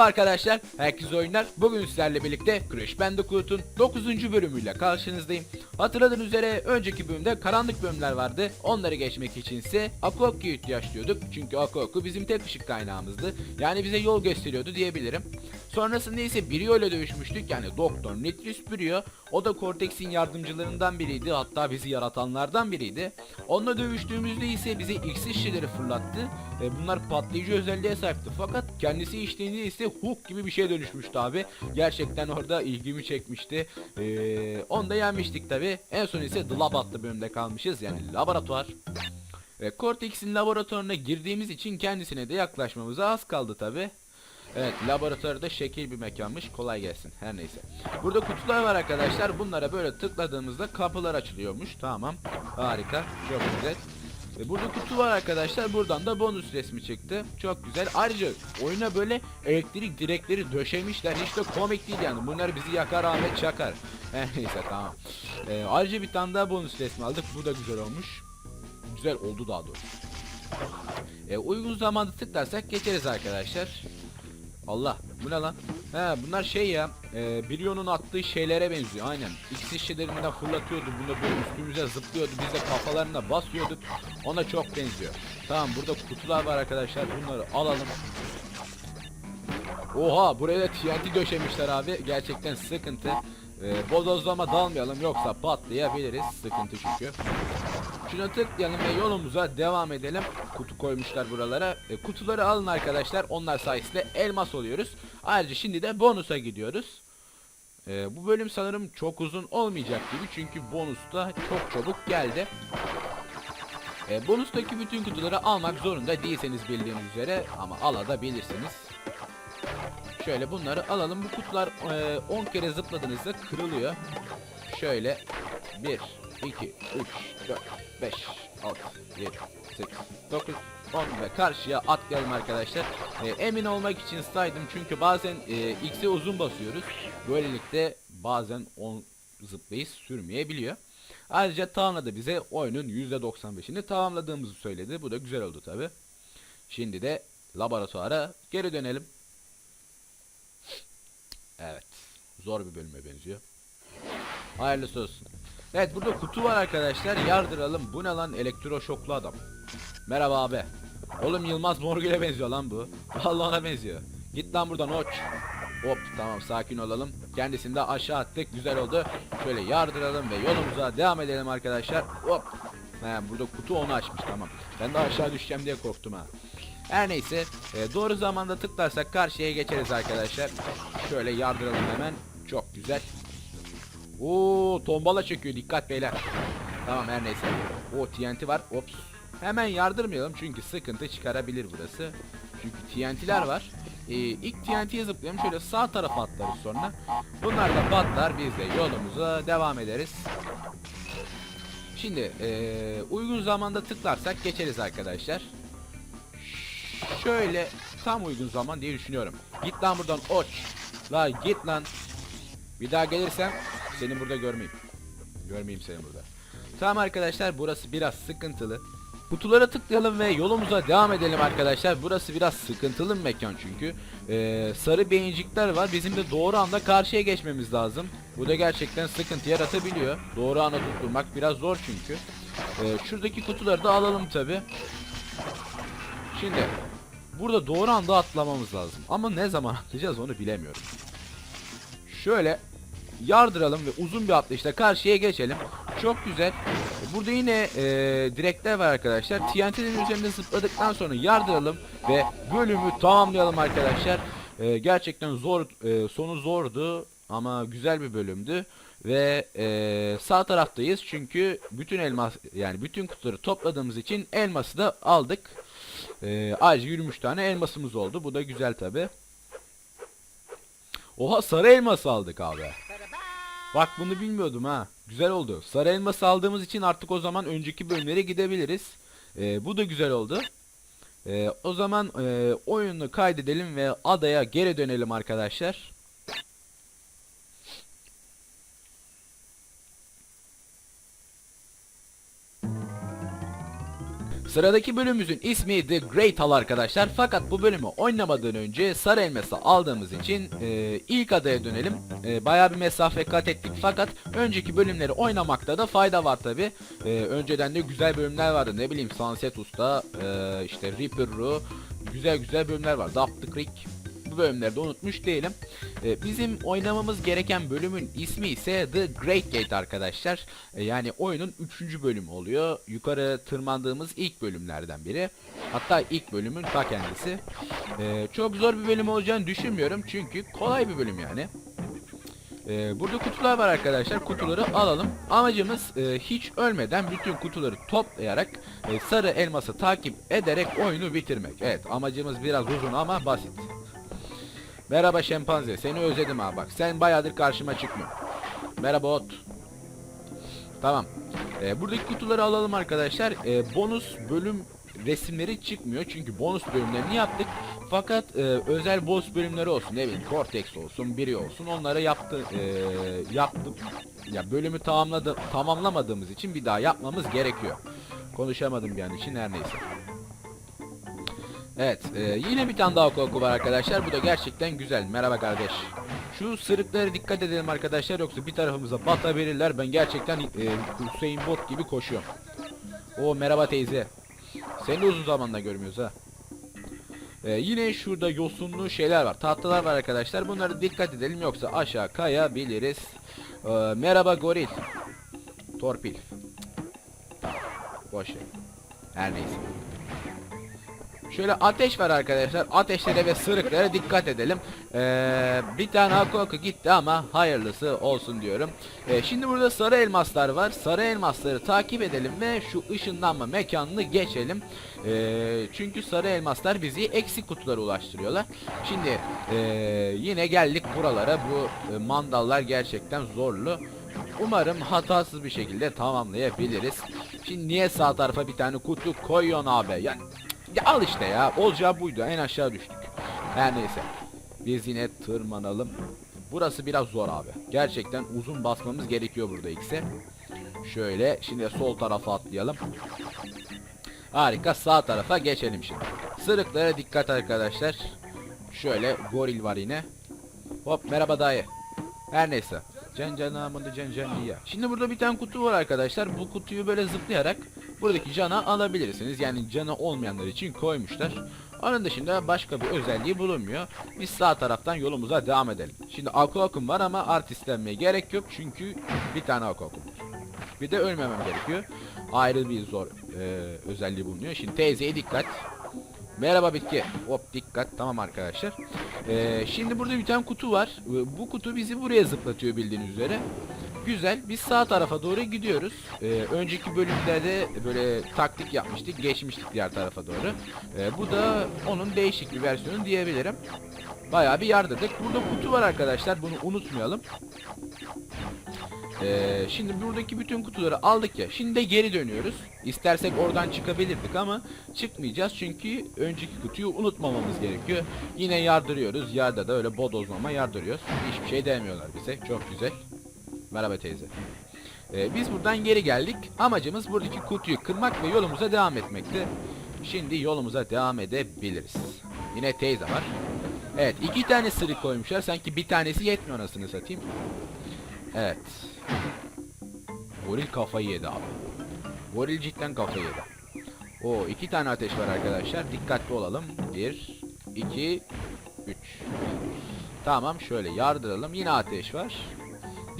Merhaba arkadaşlar, herkese oyunlar. Bugün sizlerle birlikte Crash Bandicoot'un 9. bölümüyle karşınızdayım. Hatırladığınız üzere önceki bölümde karanlık bölümler vardı. Onları geçmek için ise Akuaku'ya ihtiyaç duyuyorduk. Çünkü Akuaku bizim tek ışık kaynağımızdı. Yani bize yol gösteriyordu diyebilirim. Sonrasında ise Brio ile dövüşmüştük. Yani Doktor Nitrous Brio. O da Cortex'in yardımcılarından biriydi. Hatta bizi yaratanlardan biriydi. Onunla dövüştüğümüzde ise bize X işçileri fırlattı. E, bunlar patlayıcı özelliğe sahipti. Fakat kendisi içtiğinde ise Hulk gibi bir şeye dönüşmüştü abi. Gerçekten orada ilgimi çekmişti. E, onu da yenmiştik tabi. En son ise The Lab adlı bölümde kalmışız. Yani laboratuvar. Ve Cortex'in laboratuvarına girdiğimiz için kendisine de yaklaşmamıza az kaldı tabi. Evet laboratuvarda şekil bir mekanmış kolay gelsin her neyse. Burada kutular var arkadaşlar bunlara böyle tıkladığımızda kapılar açılıyormuş tamam harika çok güzel. Ve burada kutu var arkadaşlar buradan da bonus resmi çıktı çok güzel. Ayrıca oyuna böyle elektrik direkleri döşemişler hiç de komik değil yani bunlar bizi yakar Ahmet çakar. Her neyse tamam. Ee, ayrıca bir tane daha bonus resmi aldık bu da güzel olmuş. Güzel oldu daha doğrusu. E, uygun zamanda tıklarsak geçeriz arkadaşlar. Allah bu ne lan? He bunlar şey ya e, Brio'nun attığı şeylere benziyor aynen. X şişelerinden fırlatıyordu bunu böyle üstümüze zıplıyordu biz de kafalarına basıyorduk. Ona çok benziyor. Tamam burada kutular var arkadaşlar bunları alalım. Oha buraya TNT döşemişler abi gerçekten sıkıntı. E, bodozlama dalmayalım yoksa patlayabiliriz sıkıntı çünkü. Şuna tıklayalım ve yolumuza devam edelim. Kutu koymuşlar buralara. E, kutuları alın arkadaşlar. Onlar sayesinde elmas oluyoruz. Ayrıca şimdi de bonusa gidiyoruz. E, bu bölüm sanırım çok uzun olmayacak gibi. Çünkü bonusta çok çabuk geldi. E, bonustaki bütün kutuları almak zorunda değilseniz bildiğiniz üzere. Ama alabilirsiniz. Şöyle bunları alalım. Bu kutular e, 10 kere zıpladığınızda kırılıyor. Şöyle 1, 2, 3, 4, 5, 6, 7, 8, 9, 10 ve karşıya atlayalım arkadaşlar. E, emin olmak için saydım çünkü bazen e, X'e uzun basıyoruz. Böylelikle bazen 10 zıplayış sürmeyebiliyor. Ayrıca tamamladı bize oyunun %95'ini tamamladığımızı söyledi. Bu da güzel oldu tabi. Şimdi de laboratuvara geri dönelim. Evet. Zor bir bölüme benziyor. Hayırlısı olsun. Evet burada kutu var arkadaşlar. Yardıralım. Bu ne lan elektroşoklu adam. Merhaba abi. Oğlum Yılmaz Morgül'e benziyor lan bu. Vallahi ona benziyor. Git lan buradan oç. Hop tamam sakin olalım. Kendisini de aşağı attık. Güzel oldu. Şöyle yardıralım ve yolumuza devam edelim arkadaşlar. Hop. He, burada kutu onu açmış tamam. Ben de aşağı düşeceğim diye korktum ha. Her neyse e, doğru zamanda tıklarsak karşıya geçeriz arkadaşlar. Şöyle yardıralım hemen. Çok güzel. Oo tombala çekiyor dikkat beyler. Tamam her neyse. O TNT var. Ops. Hemen yardırmayalım çünkü sıkıntı çıkarabilir burası. Çünkü TNT'ler var. Ee, ilk TNT'ye zıplayalım şöyle sağ tarafa atlarız sonra. Bunlar da patlar biz de yolumuza devam ederiz. Şimdi ee, uygun zamanda tıklarsak geçeriz arkadaşlar. Şöyle tam uygun zaman diye düşünüyorum. Git lan buradan oç. La git lan. Bir daha gelirsem seni burada görmeyeyim. Görmeyeyim seni burada. Tamam arkadaşlar burası biraz sıkıntılı. Kutulara tıklayalım ve yolumuza devam edelim arkadaşlar. Burası biraz sıkıntılı bir mekan çünkü. Ee, sarı beyincikler var. Bizim de doğru anda karşıya geçmemiz lazım. Bu da gerçekten sıkıntı yaratabiliyor. Doğru anda tutturmak biraz zor çünkü. Ee, şuradaki kutuları da alalım tabi. Şimdi burada doğru anda atlamamız lazım. Ama ne zaman atlayacağız onu bilemiyorum. Şöyle yardıralım ve uzun bir atlayışla karşıya geçelim. Çok güzel. Burada yine e, direkler var arkadaşlar. TNT'lerin üzerinde zıpladıktan sonra yardıralım ve bölümü tamamlayalım arkadaşlar. E, gerçekten zor, e, sonu zordu ama güzel bir bölümdü. Ve e, sağ taraftayız çünkü bütün elmas yani bütün kutuları topladığımız için elması da aldık. E, ayrıca 23 tane elmasımız oldu. Bu da güzel tabi. Oha sarı elmas aldık abi. Bak bunu bilmiyordum ha. Güzel oldu. Sarı elması aldığımız için artık o zaman önceki bölümlere gidebiliriz. Ee, bu da güzel oldu. Ee, o zaman e, oyunu kaydedelim ve adaya geri dönelim arkadaşlar. Sıradaki bölümümüzün ismi The Great Hall arkadaşlar. Fakat bu bölümü oynamadan önce sarı elması aldığımız için e, ilk adaya dönelim. E, bayağı bir mesafe kat ettik fakat önceki bölümleri oynamakta da fayda var tabi. önceden de güzel bölümler vardı ne bileyim Sunset Usta, e, işte Reaper Ru, güzel güzel bölümler var. Daft the Creek bu bölümleri de unutmuş değilim. Ee, bizim oynamamız gereken bölümün ismi ise The Great Gate arkadaşlar. Ee, yani oyunun 3. bölümü oluyor. Yukarı tırmandığımız ilk bölümlerden biri. Hatta ilk bölümün ta kendisi. Ee, çok zor bir bölüm olacağını düşünmüyorum çünkü kolay bir bölüm yani. Burada kutular var arkadaşlar. Kutuları alalım. Amacımız e, hiç ölmeden bütün kutuları toplayarak e, sarı elması takip ederek oyunu bitirmek. Evet amacımız biraz uzun ama basit. Merhaba şempanze seni özledim ha bak sen bayağıdır karşıma çıkmıyor. Merhaba ot. Tamam. Ee, buradaki kutuları alalım arkadaşlar. Ee, bonus bölüm resimleri çıkmıyor çünkü bonus bölümlerini yaptık. Fakat e, özel boss bölümleri olsun ne bileyim Cortex olsun biri olsun onları yaptı e, yaptım. Ya bölümü tamamladı tamamlamadığımız için bir daha yapmamız gerekiyor. Konuşamadım an için her neyse. Evet, e, yine bir tane daha koku var arkadaşlar. Bu da gerçekten güzel. Merhaba kardeş. Şu sırıklara dikkat edelim arkadaşlar yoksa bir tarafımıza batabilirler. Ben gerçekten e, Hüseyin Bot gibi koşuyorum. O merhaba teyze. Seni de uzun zamanda görmüyoruz ha. E, yine şurada yosunlu şeyler var. Tahtalar var arkadaşlar. Bunlara dikkat edelim yoksa aşağı kayabiliriz. E, merhaba goril. Torpil. Boş ver. Her neyse. Şöyle ateş var arkadaşlar. Ateşlere ve sırıklara dikkat edelim. Ee, bir tane hakoku gitti ama hayırlısı olsun diyorum. Ee, şimdi burada sarı elmaslar var. Sarı elmasları takip edelim ve şu ışınlanma mekanını geçelim. Ee, çünkü sarı elmaslar bizi eksik kutulara ulaştırıyorlar. Şimdi ee, yine geldik buralara. Bu e, mandallar gerçekten zorlu. Umarım hatasız bir şekilde tamamlayabiliriz. Şimdi niye sağ tarafa bir tane kutu koyuyorsun abi? Yani ya al işte ya. Olacağı buydu. En aşağı düştük. Her neyse. Biz yine tırmanalım. Burası biraz zor abi. Gerçekten uzun basmamız gerekiyor burada ikisi. Şöyle şimdi sol tarafa atlayalım. Harika sağ tarafa geçelim şimdi. Sırıklara dikkat arkadaşlar. Şöyle goril var yine. Hop merhaba dayı. Her neyse. Can canamını can canlıya. Şimdi burada bir tane kutu var arkadaşlar. Bu kutuyu böyle zıplayarak buradaki cana alabilirsiniz. Yani canı olmayanlar için koymuşlar. Onun dışında başka bir özelliği bulunmuyor. Biz sağ taraftan yolumuza devam edelim. Şimdi Aquakum var ama artistlenmeye gerek yok. Çünkü bir tane Aquakum var. Bir de ölmemem gerekiyor. Ayrı bir zor e, özelliği bulunuyor. Şimdi teyzeye dikkat. Merhaba bitki. Hop dikkat. Tamam arkadaşlar. Ee, şimdi burada bir tane kutu var. Bu kutu bizi buraya zıplatıyor bildiğiniz üzere. Güzel. Biz sağ tarafa doğru gidiyoruz. Ee, önceki bölümlerde böyle taktik yapmıştık. Geçmiştik diğer tarafa doğru. Ee, bu da onun değişik bir versiyonu diyebilirim. Bayağı bir yardırdık. Burada kutu var arkadaşlar. Bunu unutmayalım. Ee, şimdi buradaki bütün kutuları aldık ya. Şimdi de geri dönüyoruz. İstersek oradan çıkabilirdik ama çıkmayacağız çünkü önceki kutuyu unutmamamız gerekiyor. Yine yardırıyoruz. Yarda da öyle bodozlama yardırıyoruz. Hiçbir şey demiyorlar bize. Çok güzel. Merhaba teyze. Ee, biz buradan geri geldik. Amacımız buradaki kutuyu kırmak ve yolumuza devam etmekti. Şimdi yolumuza devam edebiliriz. Yine teyze var. Evet iki tane sırık koymuşlar. Sanki bir tanesi yetmiyor anasını satayım. Evet. Goril kafayı yedi abi. Goril cidden kafayı yedi. O iki tane ateş var arkadaşlar. Dikkatli olalım. Bir, iki, üç. Tamam şöyle yardıralım. Yine ateş var.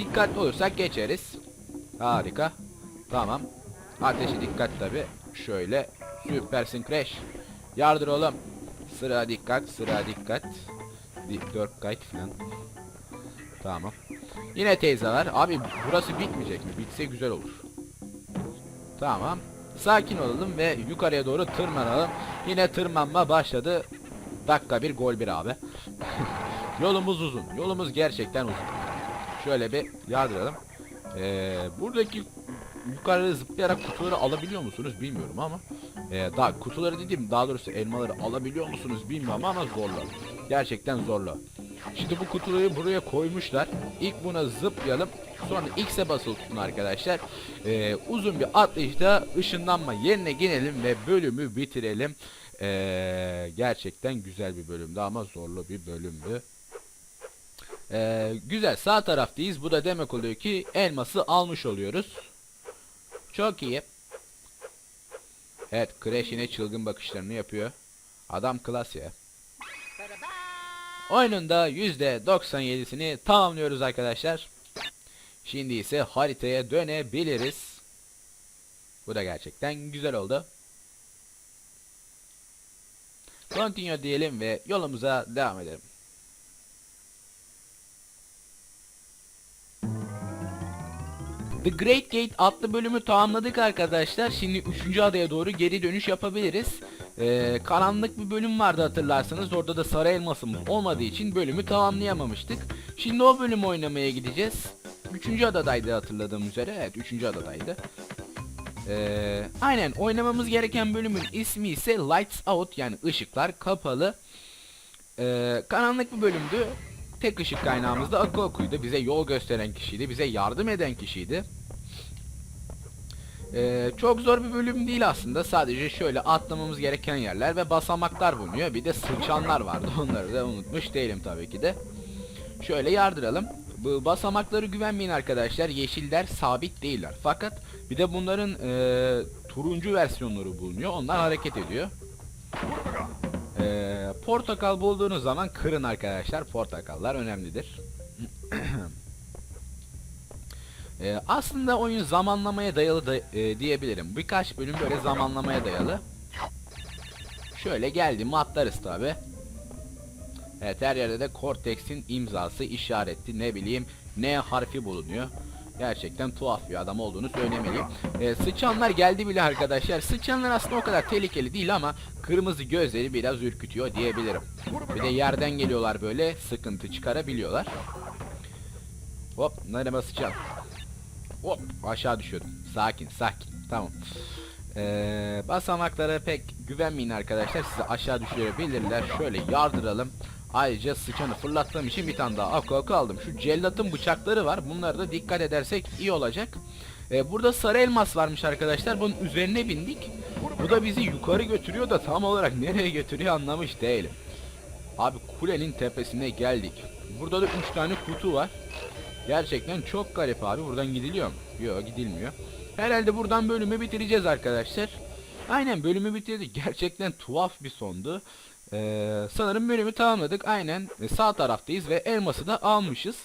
Dikkatli olursak geçeriz. Harika. Tamam. Ateşe dikkat tabi. Şöyle. Süpersin Crash. Yardır oğlum. Sıra dikkat. Sıra dikkat. Di- Dört kayıt falan. Tamam. Yine teyze var. Abi burası bitmeyecek mi? Bitse güzel olur. Tamam. Sakin olalım ve yukarıya doğru tırmanalım. Yine tırmanma başladı. Dakika bir gol bir abi. Yolumuz uzun. Yolumuz gerçekten uzun. Şöyle bir yardıralım. Ee, buradaki yukarı zıplayarak kutuları alabiliyor musunuz bilmiyorum ama ee, daha kutuları dediğim daha doğrusu elmaları alabiliyor musunuz bilmiyorum ama zorlu. Gerçekten zorlu. Şimdi bu kutuları buraya koymuşlar. İlk buna zıplayalım. Sonra X'e basılı tutun arkadaşlar. Ee, uzun bir atlayışta ışınlanma yerine gelelim ve bölümü bitirelim. Ee, gerçekten güzel bir bölümdü ama zorlu bir bölümdü. Ee, güzel sağ taraftayız. Bu da demek oluyor ki elması almış oluyoruz. Çok iyi. Evet Crash yine çılgın bakışlarını yapıyor. Adam klas ya. Oyunun da %97'sini tamamlıyoruz arkadaşlar. Şimdi ise haritaya dönebiliriz. Bu da gerçekten güzel oldu. Continue diyelim ve yolumuza devam edelim. The Great Gate adlı bölümü tamamladık arkadaşlar. Şimdi 3. adaya doğru geri dönüş yapabiliriz. Ee, karanlık bir bölüm vardı hatırlarsanız. Orada da sarı elmasımız olmadığı için bölümü tamamlayamamıştık. Şimdi o bölümü oynamaya gideceğiz. 3. adadaydı hatırladığım üzere. Evet 3. adadaydı. Ee, aynen oynamamız gereken bölümün ismi ise Lights Out yani ışıklar kapalı. Ee, karanlık bir bölümdü. Tek ışık kaynağımız da Akuaku'ydu. Bize yol gösteren kişiydi. Bize yardım eden kişiydi. Ee, çok zor bir bölüm değil aslında. Sadece şöyle atlamamız gereken yerler ve basamaklar bulunuyor. Bir de sıçanlar vardı. Onları da unutmuş değilim tabii ki de. Şöyle yardıralım. Bu basamakları güvenmeyin arkadaşlar. Yeşiller sabit değiller. Fakat bir de bunların e, turuncu versiyonları bulunuyor. Onlar hareket ediyor. Ee, portakal bulduğunuz zaman kırın arkadaşlar. Portakallar önemlidir. Ee, aslında oyun zamanlamaya dayalı da, e, diyebilirim. Birkaç bölüm böyle zamanlamaya dayalı. Şöyle geldi mi atlarız tabi. Evet her yerde de Cortex'in imzası işareti ne bileyim N harfi bulunuyor. Gerçekten tuhaf bir adam olduğunu söylemeliyim. Ee, sıçanlar geldi bile arkadaşlar. Sıçanlar aslında o kadar tehlikeli değil ama kırmızı gözleri biraz ürkütüyor diyebilirim. Bir de yerden geliyorlar böyle sıkıntı çıkarabiliyorlar. Hop merhaba sıçan. Hop aşağı düşüyordum. Sakin sakin. Tamam. Ee, basamaklara pek güvenmeyin arkadaşlar. Sizi aşağı düşürebilirler. Şöyle yardıralım. Ayrıca sıçanı fırlattığım için bir tane daha aku aku aldım. Şu cellatın bıçakları var. Bunlara da dikkat edersek iyi olacak. Ee, burada sarı elmas varmış arkadaşlar. Bunun üzerine bindik. Bu da bizi yukarı götürüyor da tam olarak nereye götürüyor anlamış değilim. Abi kulenin tepesine geldik. Burada da 3 tane kutu var. Gerçekten çok garip abi. Buradan gidiliyor mu? Yok gidilmiyor. Herhalde buradan bölümü bitireceğiz arkadaşlar. Aynen bölümü bitirdik. Gerçekten tuhaf bir sondu. Ee, sanırım bölümü tamamladık. Aynen sağ taraftayız ve elması da almışız.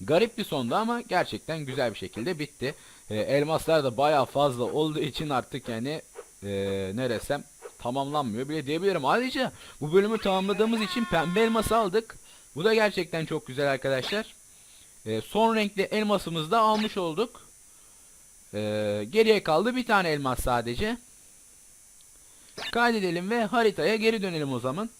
Garip bir sondu ama gerçekten güzel bir şekilde bitti. Ee, elmaslar da bayağı fazla olduğu için artık yani e, ne desem tamamlanmıyor bile diyebilirim. Ayrıca bu bölümü tamamladığımız için pembe elması aldık. Bu da gerçekten çok güzel arkadaşlar. Ee, son renkli elmasımızı da almış olduk. Ee, geriye kaldı bir tane elmas sadece. Kaydedelim ve haritaya geri dönelim o zaman.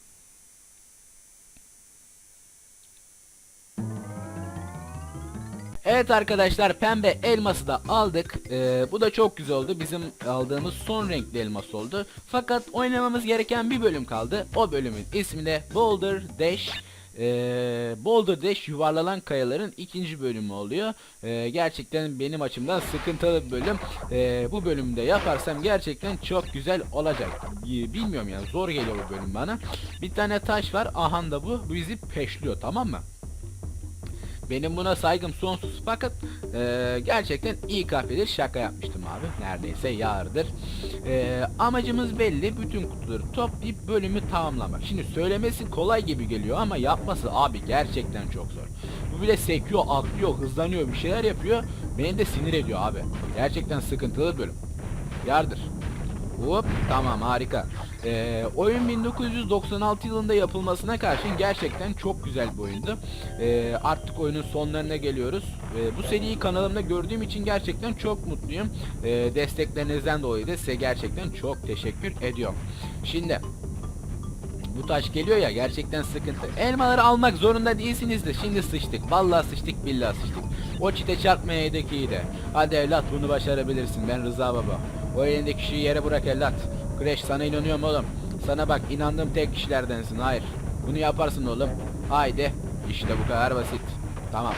Evet arkadaşlar pembe elması da aldık. Ee, bu da çok güzel oldu. Bizim aldığımız son renkli elmas oldu. Fakat oynamamız gereken bir bölüm kaldı. O bölümün ismi de Boulder Dash. Ee, Boulder Dash yuvarlanan kayaların ikinci bölümü oluyor. Ee, gerçekten benim açımdan sıkıntılı bir bölüm. Ee, bu bölümde yaparsam gerçekten çok güzel olacak. Ee, Bilmiyorum yani zor geliyor bu bölüm bana. Bir tane taş var. Ahan da bu. Bu bizi peşliyor tamam mı? Benim buna saygım sonsuz fakat e, gerçekten iyi kahvedir şaka yapmıştım abi. Neredeyse yardır. E, amacımız belli. Bütün kutuları toplayıp bölümü tamamlamak. Şimdi söylemesi kolay gibi geliyor ama yapması abi gerçekten çok zor. Bu bile sekiyor, atlıyor, hızlanıyor, bir şeyler yapıyor. Beni de sinir ediyor abi. Gerçekten sıkıntılı bölüm. Yardır. Hop tamam harika. Ee, oyun 1996 yılında yapılmasına karşın gerçekten çok güzel bir oyundu. Ee, artık oyunun sonlarına geliyoruz. Ee, bu seriyi kanalımda gördüğüm için gerçekten çok mutluyum. Ee, desteklerinizden dolayı da size gerçekten çok teşekkür ediyorum. Şimdi bu taş geliyor ya gerçekten sıkıntı. Elmaları almak zorunda değilsiniz de şimdi sıçtık. Vallahi sıçtık billahi sıçtık. O çite çarpmaya iyi de. Hadi evlat bunu başarabilirsin ben Rıza baba. O elindeki kişiyi yere bırak evlat. Crash sana inanıyorum oğlum. Sana bak inandığım tek kişilerdensin hayır. Bunu yaparsın oğlum. Haydi. İşte bu kadar basit. Tamam.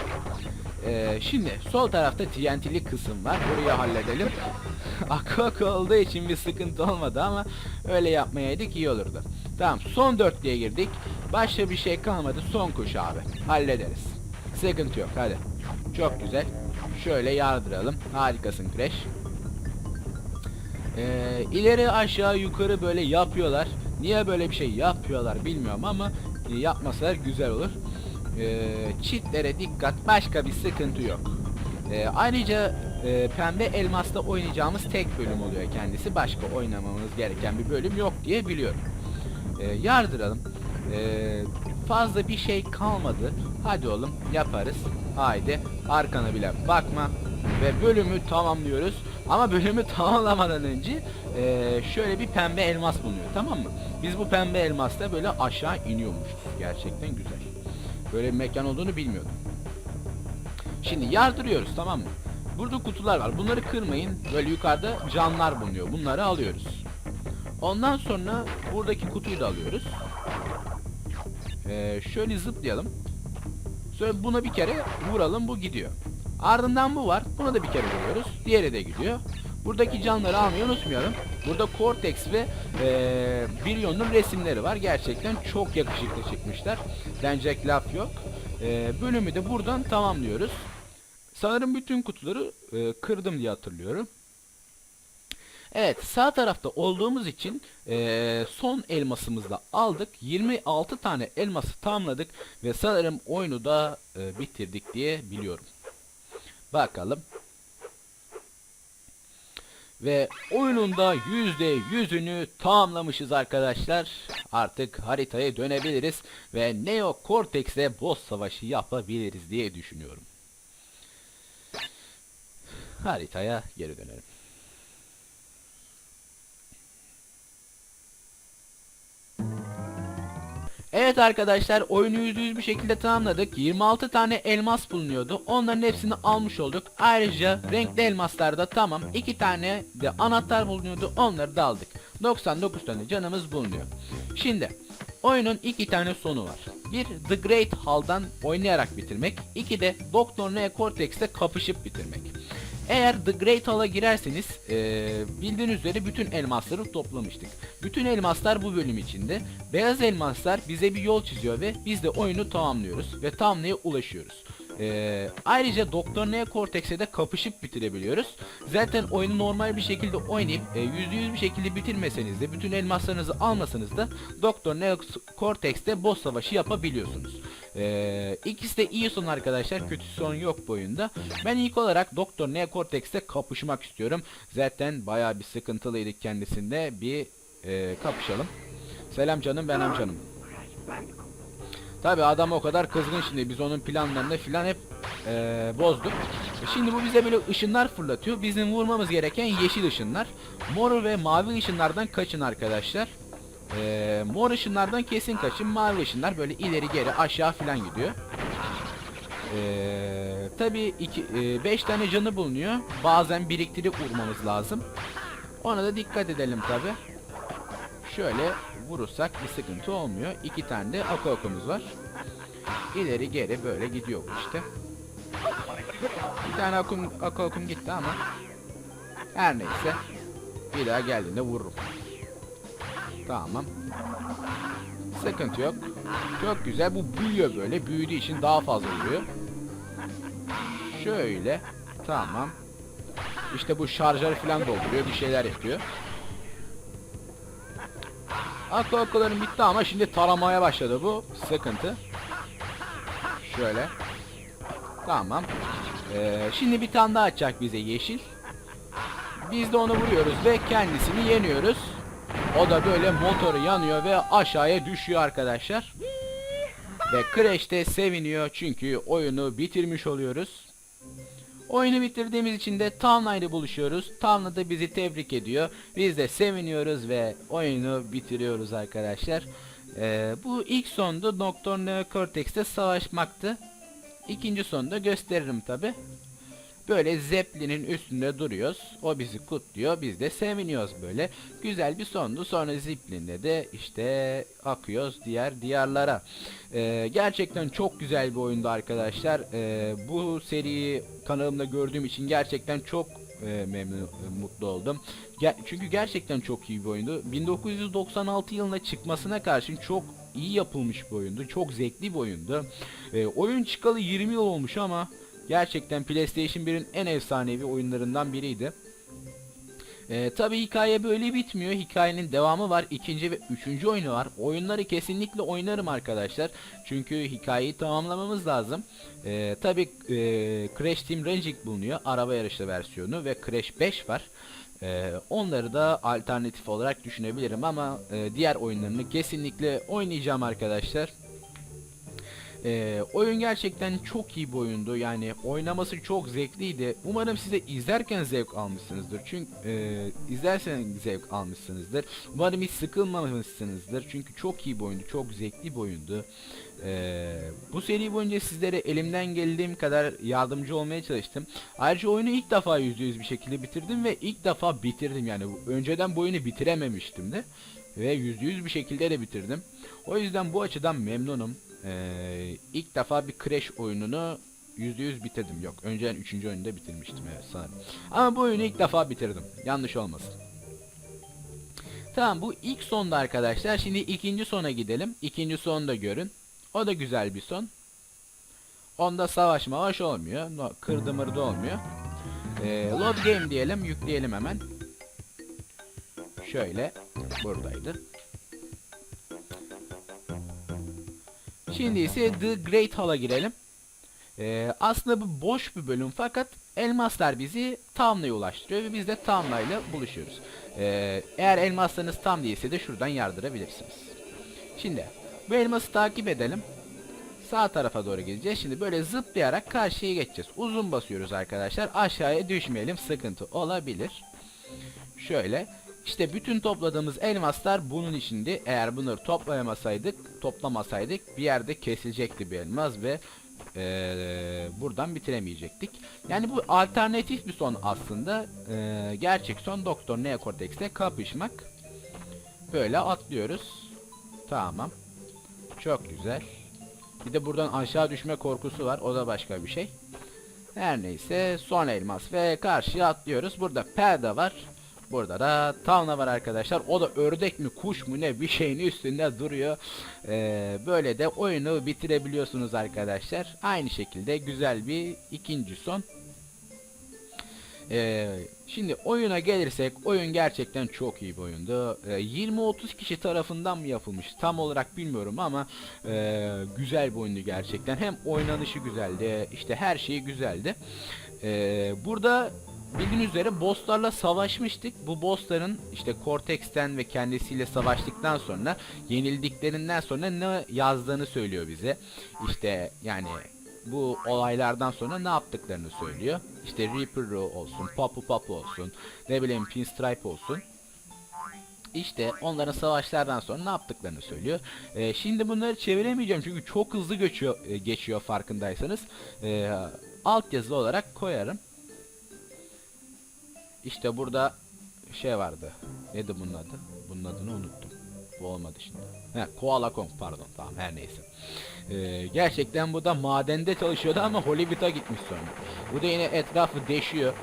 Ee, şimdi sol tarafta TNT'li kısım var. Burayı halledelim. Akak olduğu için bir sıkıntı olmadı ama öyle yapmayaydık iyi olurdu. Tamam son dörtlüğe girdik. Başka bir şey kalmadı. Son kuş abi. Hallederiz. Sıkıntı yok hadi. Çok güzel. Şöyle yardıralım. Harikasın Crash. Ee, ileri aşağı yukarı böyle yapıyorlar. Niye böyle bir şey yapıyorlar bilmiyorum ama e, yapmasalar güzel olur. Ee, çitlere dikkat. Başka bir sıkıntı yok. Ee, ayrıca e, pembe elmasla oynayacağımız tek bölüm oluyor kendisi. Başka oynamamız gereken bir bölüm yok diye biliyorum. Ee, yardıralım. Ee, fazla bir şey kalmadı. Hadi oğlum yaparız. Haydi arkana bile bakma. Ve bölümü tamamlıyoruz. Ama bölümü tamamlamadan önce ee, şöyle bir pembe elmas bulunuyor tamam mı? Biz bu pembe elmasla böyle aşağı iniyormuşuz. Gerçekten güzel. Böyle bir mekan olduğunu bilmiyordum. Şimdi yardırıyoruz tamam mı? Burada kutular var. Bunları kırmayın. Böyle yukarıda canlar bulunuyor. Bunları alıyoruz. Ondan sonra buradaki kutuyu da alıyoruz. Ee, şöyle zıplayalım. Sonra buna bir kere vuralım bu gidiyor. Ardından bu var. Buna da bir kere vuruyoruz. Diğeri de gidiyor. Buradaki canları almayı unutmayalım. Burada Cortex ve ee, Brion'un resimleri var. Gerçekten çok yakışıklı çıkmışlar. Denecek laf yok. Ee, bölümü de buradan tamamlıyoruz. Sanırım bütün kutuları e, kırdım diye hatırlıyorum. Evet sağ tarafta olduğumuz için e, son elmasımızı da aldık. 26 tane elması tamamladık ve sanırım oyunu da e, bitirdik diye biliyorum. Bakalım. Ve oyunun da %100'ünü tamamlamışız arkadaşlar. Artık haritaya dönebiliriz ve Neo Cortex'le boss savaşı yapabiliriz diye düşünüyorum. Haritaya geri dönelim. Evet arkadaşlar oyunu %100 bir şekilde tamamladık. 26 tane elmas bulunuyordu. Onların hepsini almış olduk. Ayrıca renkli elmaslar da tamam. 2 tane de anahtar bulunuyordu. Onları da aldık. 99 tane canımız bulunuyor. Şimdi oyunun iki tane sonu var. Bir The Great Hall'dan oynayarak bitirmek. iki de Doktor Neo Cortex'te kapışıp bitirmek. Eğer The Great Hall'a girerseniz eee bildiğiniz üzere bütün elmasları toplamıştık. Bütün elmaslar bu bölüm içinde. Beyaz elmaslar bize bir yol çiziyor ve biz de oyunu tamamlıyoruz ve tamamlaya ulaşıyoruz. Eee, ayrıca Doktor Neo de kapışıp bitirebiliyoruz. Zaten oyunu normal bir şekilde oynayıp e, %100 bir şekilde bitirmeseniz de bütün elmaslarınızı almasanız da Doktor Neo boss savaşı yapabiliyorsunuz. Ee, ikisi de iyi son arkadaşlar. Kötü son yok bu oyunda. Ben ilk olarak Doktor Neo Cortex'te kapışmak istiyorum. Zaten bayağı bir sıkıntılıydık kendisinde. Bir e, kapışalım. Selam canım ben amcanım. Tabi adam o kadar kızgın şimdi biz onun planlarını filan hep e, bozduk. Şimdi bu bize böyle ışınlar fırlatıyor. Bizim vurmamız gereken yeşil ışınlar. Mor ve mavi ışınlardan kaçın arkadaşlar. E, mor ışınlardan kesin kaçın. Mavi ışınlar böyle ileri geri aşağı filan gidiyor. E, Tabi 5 tane canı bulunuyor. Bazen biriktirip vurmamız lazım. Ona da dikkat edelim tabi. Şöyle vurursak bir sıkıntı olmuyor. İki tane de akı okumuz var. İleri geri böyle gidiyor işte. Bir tane akum, okum gitti ama her neyse bir daha geldiğinde vururum. Tamam. Sıkıntı yok. Çok güzel. Bu büyüyor böyle. Büyüdüğü için daha fazla vuruyor. Şöyle. Tamam. İşte bu şarjları falan dolduruyor. Bir şeyler yapıyor. Aklı akılların bitti ama şimdi taramaya başladı bu. Sıkıntı. Şöyle. Tamam. Ee, şimdi bir tane daha açacak bize yeşil. Biz de onu vuruyoruz ve kendisini yeniyoruz. O da böyle motoru yanıyor ve aşağıya düşüyor arkadaşlar. Ve Crash de seviniyor çünkü oyunu bitirmiş oluyoruz. Oyunu bitirdiğimiz için de Town'la ile buluşuyoruz. Town'la da bizi tebrik ediyor. Biz de seviniyoruz ve oyunu bitiriyoruz arkadaşlar. Ee, bu ilk sonda Doktor Neo Cortex'te savaşmaktı. İkinci sonda gösteririm tabi. Böyle Zeppelin'in üstünde duruyoruz. O bizi kutluyor. Biz de seviniyoruz böyle. Güzel bir sondu. Sonra Zeppelin'de de işte akıyoruz diğer diyarlara. Ee, gerçekten çok güzel bir oyundu arkadaşlar. Ee, bu seriyi kanalımda gördüğüm için gerçekten çok e, memnun e, mutlu oldum. Ger- çünkü gerçekten çok iyi bir oyundu. 1996 yılına çıkmasına karşın çok iyi yapılmış bir oyundu. Çok zevkli bir oyundu. E, oyun çıkalı 20 yıl olmuş ama gerçekten PlayStation 1'in en efsanevi oyunlarından biriydi. E, Tabi hikaye böyle bitmiyor. Hikayenin devamı var. ikinci ve üçüncü oyunu var. Oyunları kesinlikle oynarım arkadaşlar. Çünkü hikayeyi tamamlamamız lazım. E, Tabi e, Crash Team Racing bulunuyor. Araba yarışı versiyonu ve Crash 5 var. E, onları da alternatif olarak düşünebilirim ama e, diğer oyunlarını kesinlikle oynayacağım arkadaşlar. Ee, oyun gerçekten çok iyi bir oyundu. Yani oynaması çok zevkliydi. Umarım size izlerken zevk almışsınızdır. Çünkü e, izlerken zevk almışsınızdır. Umarım hiç sıkılmamışsınızdır. Çünkü çok iyi bir oyundu. Çok zevkli bir oyundu. Ee, bu seri boyunca sizlere elimden geldiğim kadar yardımcı olmaya çalıştım. Ayrıca oyunu ilk defa %100 bir şekilde bitirdim ve ilk defa bitirdim. Yani önceden bu oyunu bitirememiştim de. Ve %100 bir şekilde de bitirdim. O yüzden bu açıdan memnunum. Ee, ilk defa bir Crash oyununu %100 bitirdim. Yok önceden 3. oyunda bitirmiştim evet sanırım. Ama bu oyunu ilk defa bitirdim. Yanlış olmasın. Tamam bu ilk sonda arkadaşlar. Şimdi ikinci sona gidelim. İkinci sonu da görün. O da güzel bir son. Onda savaş mavaş olmuyor. No, kırdı mırdı olmuyor. Ee, load game diyelim. Yükleyelim hemen. Şöyle. Buradaydı. Şimdi ise The Great Hall'a girelim. Ee, aslında bu boş bir bölüm fakat elmaslar bizi Tamla'ya ulaştırıyor ve biz de Tamla ile buluşuyoruz. Ee, eğer elmaslarınız tam değilse de şuradan yardırabilirsiniz. Şimdi bu elması takip edelim. Sağ tarafa doğru gideceğiz. Şimdi böyle zıplayarak karşıya geçeceğiz. Uzun basıyoruz arkadaşlar. Aşağıya düşmeyelim. Sıkıntı olabilir. Şöyle. İşte bütün topladığımız elmaslar bunun içindi. Eğer bunları toplayamasaydık, toplamasaydık bir yerde kesilecekti bir elmas ve eee, buradan bitiremeyecektik. Yani bu alternatif bir son aslında. Eee, gerçek son Doktor Neocortex'le kapışmak. Böyle atlıyoruz. Tamam. Çok güzel. Bir de buradan aşağı düşme korkusu var. O da başka bir şey. Her neyse son elmas ve karşıya atlıyoruz. Burada perde var. Burada da tavna var arkadaşlar. O da ördek mi kuş mu ne bir şeyin üstünde duruyor. Ee, böyle de oyunu bitirebiliyorsunuz arkadaşlar. Aynı şekilde güzel bir ikinci son. Ee, şimdi oyuna gelirsek oyun gerçekten çok iyi bir oyundu. Ee, 20-30 kişi tarafından mı yapılmış tam olarak bilmiyorum ama e, güzel bir oyundu gerçekten. Hem oynanışı güzeldi işte her şeyi güzeldi. Ee, burada bildiğiniz üzere bosslarla savaşmıştık. Bu bossların işte Cortex'ten ve kendisiyle savaştıktan sonra yenildiklerinden sonra ne yazdığını söylüyor bize. İşte yani bu olaylardan sonra ne yaptıklarını söylüyor. İşte Reaper olsun, Papu Papu olsun, ne bileyim Pinstripe olsun. İşte onların savaşlardan sonra ne yaptıklarını söylüyor. Ee, şimdi bunları çeviremeyeceğim çünkü çok hızlı geçiyor, e, geçiyor farkındaysanız. Ee, altyazı olarak koyarım. İşte burada şey vardı. Neydi bunun adı? Bunun adını unuttum. Bu olmadı şimdi. He, Koala Kong pardon tamam her neyse. Ee, gerçekten bu da madende çalışıyordu ama Hollywood'a gitmiş sonra. Bu da yine etrafı deşiyor.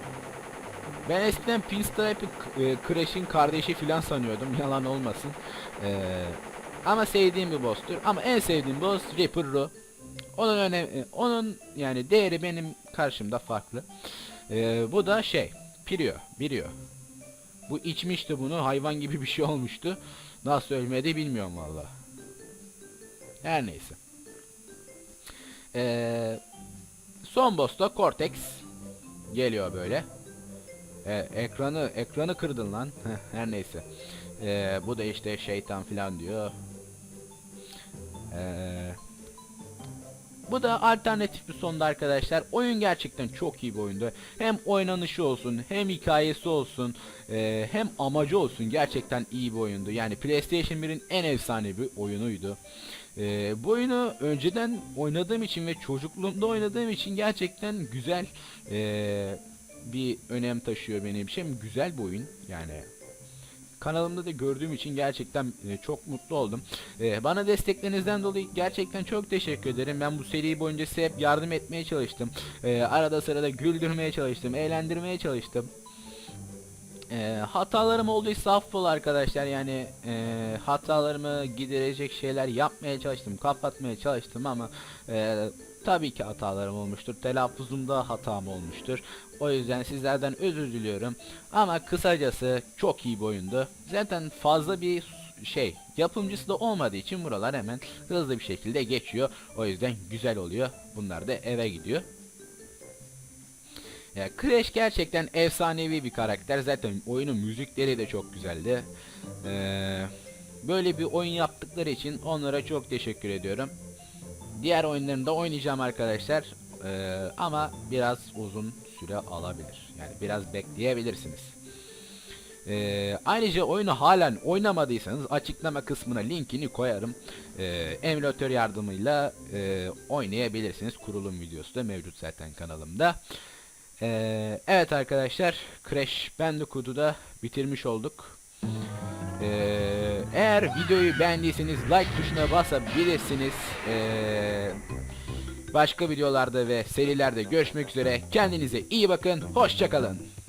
Ben eskiden Pinstripe'ı e, Crash'in kardeşi filan sanıyordum yalan olmasın. Ee, ama sevdiğim bir boss'tur. Ama en sevdiğim boss Reaper Ru. Onun önemi, onun yani değeri benim karşımda farklı. Ee, bu da şey, Pirio, Birio. Bu içmişti bunu, hayvan gibi bir şey olmuştu. Nasıl ölmedi bilmiyorum valla. Her neyse. Ee, son boss'ta Cortex geliyor böyle. Ee, ekranı ekranı kırdın lan. Her neyse. Ee, bu da işte şeytan filan diyor. Ee, bu da alternatif bir sonda arkadaşlar. Oyun gerçekten çok iyi bir oyundu. Hem oynanışı olsun, hem hikayesi olsun, e, hem amacı olsun. Gerçekten iyi bir oyundu. Yani PlayStation 1'in en efsane bir oyunuydu. Ee, bu oyunu önceden oynadığım için ve çocukluğumda oynadığım için gerçekten güzel ee, bir önem taşıyor benim için. Güzel bir oyun yani. Kanalımda da gördüğüm için gerçekten e, çok mutlu oldum. Ee, bana desteklerinizden dolayı gerçekten çok teşekkür ederim. Ben bu seri boyunca size hep yardım etmeye çalıştım. Ee, arada sırada güldürmeye çalıştım, eğlendirmeye çalıştım. Ee, hatalarım olduysa affola arkadaşlar yani e, hatalarımı giderecek şeyler yapmaya çalıştım kapatmaya çalıştım ama e, tabii ki hatalarım olmuştur telaffuzumda hatam olmuştur o yüzden sizlerden özür diliyorum ama kısacası çok iyi bir oyundu zaten fazla bir şey yapımcısı da olmadığı için buralar hemen hızlı bir şekilde geçiyor o yüzden güzel oluyor bunlar da eve gidiyor ya Crash gerçekten efsanevi bir karakter. Zaten oyunun müzikleri de çok güzeldi. Ee, böyle bir oyun yaptıkları için onlara çok teşekkür ediyorum. Diğer oyunlarını da oynayacağım arkadaşlar. Ee, ama biraz uzun süre alabilir. Yani biraz bekleyebilirsiniz. Ee, ayrıca oyunu halen oynamadıysanız açıklama kısmına linkini koyarım. Ee, emülatör yardımıyla e, oynayabilirsiniz. Kurulum videosu da mevcut zaten kanalımda. Ee, evet arkadaşlar Crash Bandicoot'u da bitirmiş olduk. Ee, eğer videoyu beğendiyseniz like tuşuna basabilirsiniz. Ee, başka videolarda ve serilerde görüşmek üzere. Kendinize iyi bakın. Hoşçakalın.